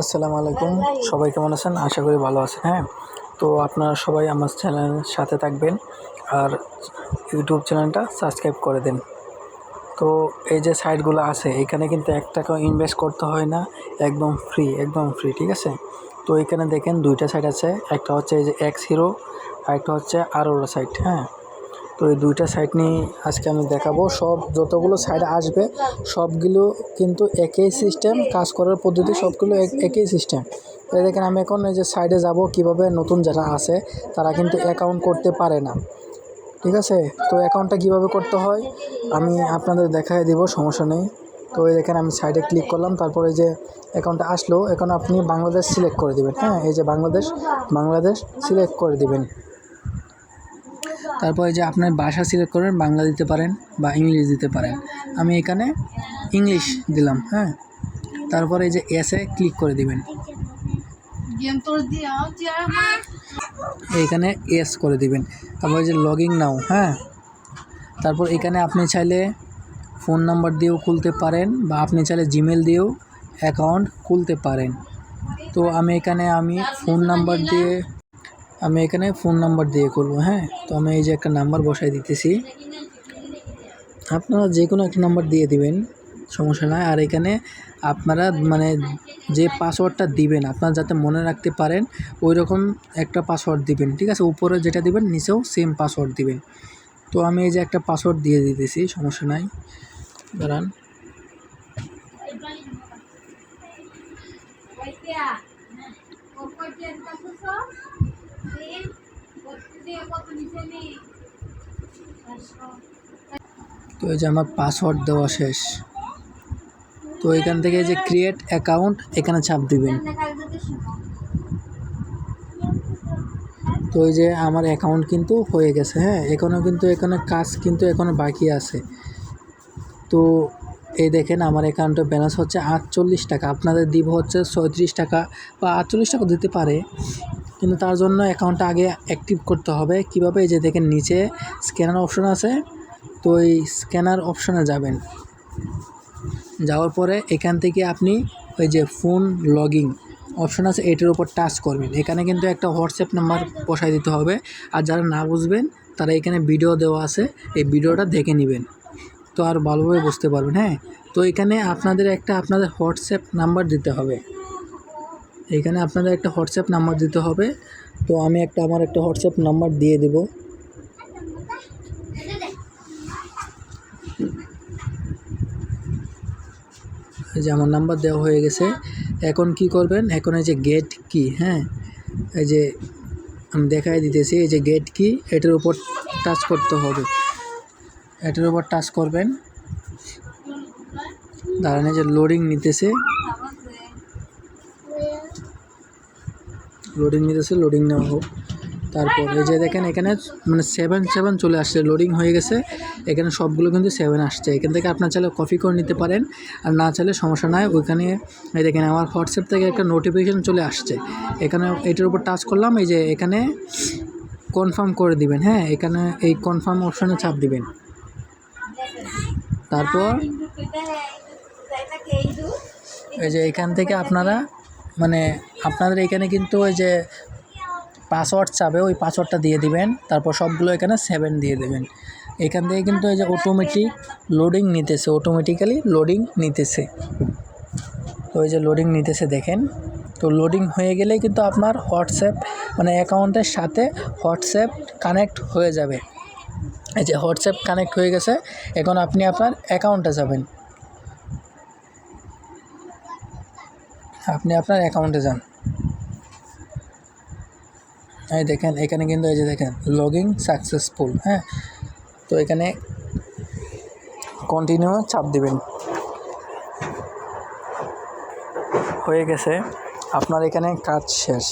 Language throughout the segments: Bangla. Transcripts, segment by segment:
আসসালামু আলাইকুম। সবাই কেমন আছেন? আশা করি ভালো আছেন হ্যাঁ? তো আপনারা সবাই আমার চ্যানেলের সাথে থাকবেন আর ইউটিউব চ্যানেলটা সাবস্ক্রাইব করে দেন। তো এই যে সাইটগুলো আছে, এখানে কিন্তু এক টাকাও ইনভেস্ট করতে হয় না, একদম ফ্রি একদম ফ্রি, ঠিক আছে? তো এখানে দেখেন দুইটা সাইট আছে, একটা হচ্ছে এই যে এক্স হিরো আর একটা হচ্ছে আরোরা সাইট হ্যাঁ? তো এই দুইটা সাইট নিয়ে আজকে আমি দেখাবো। সব যতগুলো সাইট আসবে, সবগুলো কিন্তু একই সিস্টেম কাজ করার পদ্ধতি, সবগুলো এক- একই সিস্টেম তো দেখেন, আমি এখন এই যে সাইডে যাব, কীভাবে নতুন যারা আছে, তারা কিন্তু অ্যাকাউন্ট করতে পারে না। ঠিক আছে? তো অ্যাকাউন্টটা কীভাবে করতে হয়, আমি আপনাদের দেখাই দিব, সমস্যা নেই। তো এই দেখেন, আমি সাইডে ক্লিক করলাম, তারপরে যে অ্যাকাউন্টটা আসলো, এখন আপনি বাংলাদেশ সিলেক্ট করে দিবেন। হ্যাঁ এই যে বাংলাদেশ বাংলাদেশ সিলেক্ট করে দিবেন। তারপরে যে আপনার ভাষা সিলেক্ট করবেন বাংলা দিতে পারেন বা ইংলিশ দিতে পারেন। আমি এখানে ইংলিশ দিলাম হ্যাঁ? তারপরে যে এসে ক্লিক করে দিবেন। এখানে এস করে দিবেন। তারপরে যে লগিং নাও হ্যাঁ? তারপর এখানে আপনি চাইলে ফোন নাম্বার দিয়েও খুলতে পারেন বা আপনি চাইলে জিমেল দিয়েও অ্যাকাউন্ট খুলতে পারেন। তো আমি এখানে আমি ফোন নাম্বার দিয়ে আমি এখানে ফোন নাম্বার দিয়ে করব হ্যাঁ তো আমি এই যে একটা নাম্বার বসাই দিতেছি আপনারা যে কোনো একটা নাম্বার দিয়ে দিবেন সমস্যা নয় আর এখানে আপনারা মানে যে পাসওয়ার্ডটা দিবেন আপনারা যাতে মনে রাখতে পারেন ওই রকম একটা পাসওয়ার্ড দিবেন ঠিক আছে উপরে যেটা দিবেন নিচেও সেম পাসওয়ার্ড দিবেন তো আমি এই যে একটা পাসওয়ার্ড দিয়ে দিতেছি সমস্যা নাই দাঁড়ান তো এই যে আমার পাসওয়ার্ড দেওয়া শেষ। তো এখান থেকে যে ক্রিয়েট অ্যাকাউন্ট এখানে চাপ দিবেন। তো এই যে আমার অ্যাকাউন্ট কিন্তু হয়ে গেছে হ্যাঁ? এখনও কিন্তু এখানে কাজ কিন্তু এখনও বাকি আছে। তো এই দেখেন আমার অ্যাকাউন্টের ব্যালেন্স হচ্ছে আটচল্লিশ টাকা। আপনাদের দিব হচ্ছে ছয়ত্রিশ টাকা বা আটচল্লিশ টাকা দিতে পারে। কিন্তু তার জন্য অ্যাকাউন্টটা আগে অ্যাক্টিভ করতে হবে। কীভাবে? এই যে দেখেন নিচে স্ক্যানার অপশন আছে। তো এই স্ক্যানার অপশনে যাবেন। যাওয়ার পরে এখান থেকে আপনি ওই যে ফোন লগিং অপশন আছে, এটার উপর টাচ করবেন। এখানে কিন্তু একটা হোয়াটসঅ্যাপ নাম্বার বসাই দিতে হবে। আর যারা না বুঝবেন, তারা এখানে ভিডিও দেওয়া আছে। এই ভিডিওটা দেখে নেবেন। তো আর ভালোভাবে বুঝতে পারবেন হ্যাঁ? তো এখানে আপনাদের একটা আপনাদের হোয়াটসঅ্যাপ নাম্বার দিতে হবে। এখানে আপনাদের একটা হোয়াটসঅ্যাপ নাম্বার দিতে হবে। তো আমি একটা, আমার একটা হোয়াটসঅ্যাপ নাম্বার দিয়ে দেবো। এই যে আমার নাম্বার দেওয়া হয়ে গেছে। এখন কি করবেন? এখন এই যে গেট কি হ্যাঁ? এই যে আমি দেখাই দিতেছি, এই যে গেট কি এটার উপর টাচ করতে হবে। এটার উপর টাচ করবেন। দাঁড়ান যে লোডিং নিতেছে। লোডিং নিতেছে লোডিং নেওয়া হোক। তারপর এই যে দেখেন, এখানে মানে সেভেন সেভেন চলে আসছে লোডিং হয়ে গেছে। এখানে সবগুলো কিন্তু সেভেন আসছে। এখান থেকে আপনার চাইলে কপি করে নিতে পারেন, আর না চাইলে সমস্যা নয় ওইখানে এই দেখেন, আমার হোয়াটসঅ্যাপ থেকে একটা নোটিফিকেশান চলে আসছে। এখানে এটার উপর টাচ করলাম, এই যে এখানে কনফার্ম করে দিবেন হ্যাঁ? এখানে এই কনফার্ম অপশানে চাপ দিবেন। তারপর এই যে এখান থেকে আপনারা মানে আপনাদের এখানে কিন্তু ওই যে পাসওয়ার্ড চাবে ওই পাসওয়ার্ডটা দিয়ে দিবেন, তারপর সবগুলো এখানে সেভেন দিয়ে দেবেন। এখান থেকে কিন্তু এই যে অটোমেটিক লোডিং নিতেছে অটোমেটিক্যালি লোডিং নিতেছে। তো এই যে লোডিং নিতেছে দেখেন। তো লোডিং হয়ে গেলেই কিন্তু আপনার হোয়াটসঅ্যাপ মানে অ্যাকাউন্টের সাথে হোয়াটসঅ্যাপ কানেক্ট হয়ে যাবে। এই যে হোয়াটসঅ্যাপ কানেক্ট হয়ে গেছে, এখন আপনি আপনার অ্যাকাউন্টে যাবেন। আপনি আপনার অ্যাকাউন্টে যান। এই দেখেন, এখানে কিন্তু এই যে দেখেন লগিং সাকসেসফুল হ্যাঁ? তো এখানে কন্টিনিউ চাপ দিবেন। হয়ে গেছে, আপনার এখানে কাজ শেষ।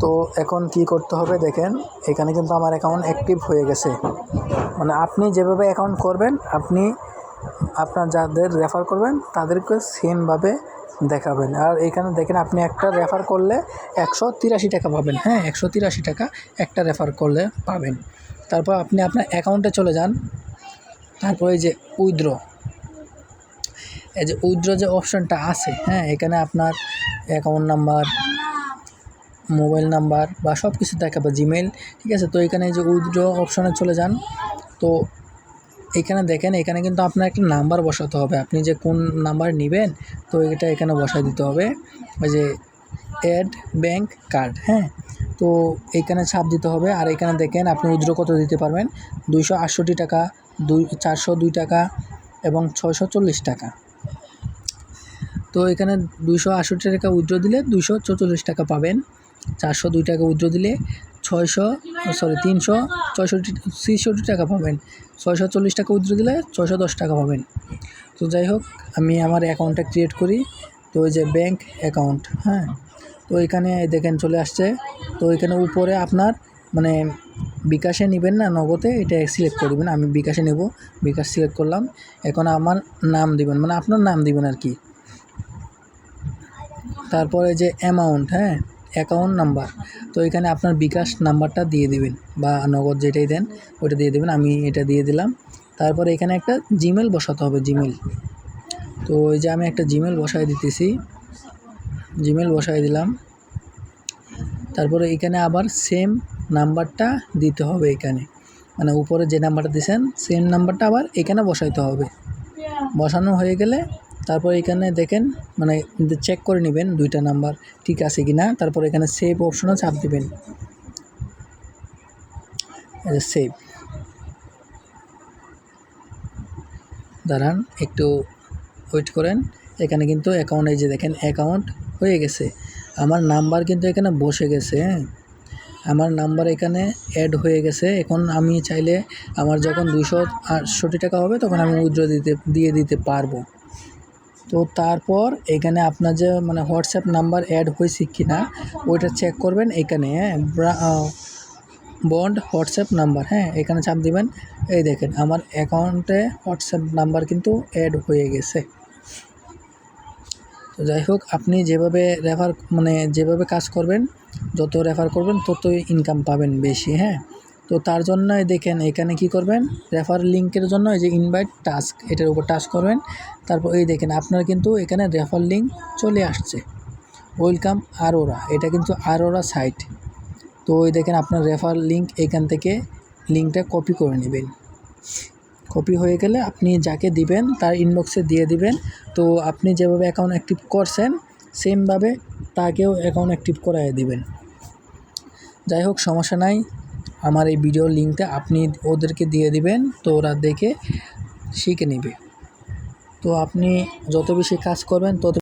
তো এখন কি করতে হবে দেখেন, এখানে কিন্তু আমার অ্যাকাউন্ট অ্যাক্টিভ হয়ে গেছে। মানে আপনি যেভাবে অ্যাকাউন্ট করবেন, আপনি আপনার যাদের রেফার করবেন, তাদেরকে সেমভাবে দেখাবেন। আর এখানে দেখেন, আপনি একটা রেফার করলে একশো তিরাশি টাকা পাবেন। হ্যাঁ একশো তিরাশি টাকা একটা রেফার করলে পাবেন। তারপর আপনি আপনার অ্যাকাউন্টে চলে যান। তারপরে এই যে উইথড্র। এই যে উইথড্র যে অপশানটা আছে হ্যাঁ এখানে আপনার অ্যাকাউন্ট নাম্বার মোবাইল নাম্বার বা সব কিছু দেখাবে জিমেল ঠিক আছে? তো এখানে যে উইথড্র অপশানে চলে যান। তো এখানে দেখেন, এখানে কিন্তু আপনার একটা নাম্বার বসাতে হবে। আপনি যে কোন নাম্বার নেবেন, তো এটা এখানে বসায় দিতে হবে। ওই যে অ্যাড ব্যাংক কার্ড হ্যাঁ? তো এখানে ছাপ দিতে হবে। আর এখানে দেখেন, আপনি উইথড্র কত দিতে পারবেন? দুইশো আটষট্টি টাকা, দুই, চারশো দুই টাকা এবং ছয়শো চল্লিশ টাকা। তো এখানে দুইশো আটষট্টি টাকা উইথড্র দিলে দুইশো চৌচল্লিশ টাকা পাবেন। চারশো দুই টাকা উইথড্র দিলে ছয়শো সরি তিনশো, ছয়ষট্টি, ছেষট্টি টাকা পাবেন। ছয়শো চল্লিশ টাকা উইথড্র দিলে ছয়শো দশ টাকা পাবেন। তো যাই হোক, আমি আমার অ্যাকাউন্টটা ক্রিয়েট করি। তো ওই যে ব্যাংক অ্যাকাউন্ট হ্যাঁ? তো এখানে দেখেন চলে আসছে। তো এখানে উপরে আপনার মানে বিকাশে নেবেন না, নগদে এটা সিলেক্ট করে দেবেন। আমি বিকাশে নেব, বিকাশ সিলেক্ট করলাম। এখন আমার নাম দিবেন মানে আপনার নাম দিবেন আর কি। তারপরে যে অ্যামাউন্ট হ্যাঁ? অ্যাকাউন্ট নাম্বার তো এখানে আপনার বিকাশ নাম্বারটা দিয়ে দিবেন বা নগদ যেটাই দেন ওটা দিয়ে দেবেন। আমি এটা দিয়ে দিলাম। তারপরে এখানে একটা জিমেল বসাতে হবে জিমেল তো এই যে আমি একটা জিমেল বসাই দিতেছি। জিমেল বসাই দিলাম। তারপরে এখানে আবার সেম নাম্বারটা দিতে হবে এখানে। মানে উপরে যে নাম্বারটা দিয়েছেন সেম নাম্বারটা আবার এখানে বসাইতে হবে। বসানো হয়ে গেলে তারপর এখানে দেখেন মানে চেক করে নেবেন দুইটা নাম্বার ঠিক আছে কি না তারপর এখানে সেভ অপশনে চাপ দেবেন। সেভ দাঁড়ান, একটু ওয়েট করেন। এখানে কিন্তু অ্যাকাউন্ট এই যে দেখেন অ্যাকাউন্ট হয়ে গেছে। আমার নাম্বার কিন্তু এখানে বসে গেছে হ্যাঁ। আমার নাম্বার এখানে অ্যাড হয়ে গেছে। এখন আমি চাইলে আমার যখন দুশো আটষট্টি টাকা হবে, তখন আমি উইথড্র দিতে, দিয়ে দিতে পারব। তো তারপর এখানে আপনার যে মানে হোয়াটসঅ্যাপ নাম্বার অ্যাড হয়েছে কি না ওইটা চেক করবেন এখানে হ্যাঁ বন্ড হোয়াটসঅ্যাপ নাম্বার হ্যাঁ এখানে চাপ দিবেন। এই দেখেন, আমার অ্যাকাউন্টে হোয়াটসঅ্যাপ নাম্বার কিন্তু অ্যাড হয়ে গেছে। তো যাই হোক, আপনি যেভাবে রেফার মানে যেভাবে কাজ করবেন, যত রেফার করবেন, ততই ইনকাম পাবেন বেশি হ্যাঁ। তো তার জন্য দেখেন এখানে কি করবেন? রেফার লিঙ্কের জন্য এই যে ইনভাইট টাস্ক এটার উপর টাচ করবেন। তারপর এই দেখেন আপনার কিন্তু এখানে রেফার লিঙ্ক চলে আসছে। ওয়েলকাম আরোরা এটা কিন্তু আরোরা সাইট তো ওই দেখেন আপনার রেফার লিঙ্ক এখান থেকে লিঙ্কটা কপি করে নেবেন। কপি হয়ে গেলে আপনি যাকে দিবেন তার ইনবক্সে দিয়ে দিবেন। তো আপনি যেভাবে অ্যাকাউন্ট অ্যাক্টিভ করছেন সেমভাবে তাকেও অ্যাকাউন্ট অ্যাক্টিভ করাই দিবেন। যাই হোক, সমস্যা নাই। আমার এই ভিডিও লিঙ্কটা আপনি ওদেরকে দিয়ে দিবেন, তো ওরা দেখে শিখে নেবে। তো আপনি যত বেশি কাজ করবেন, তত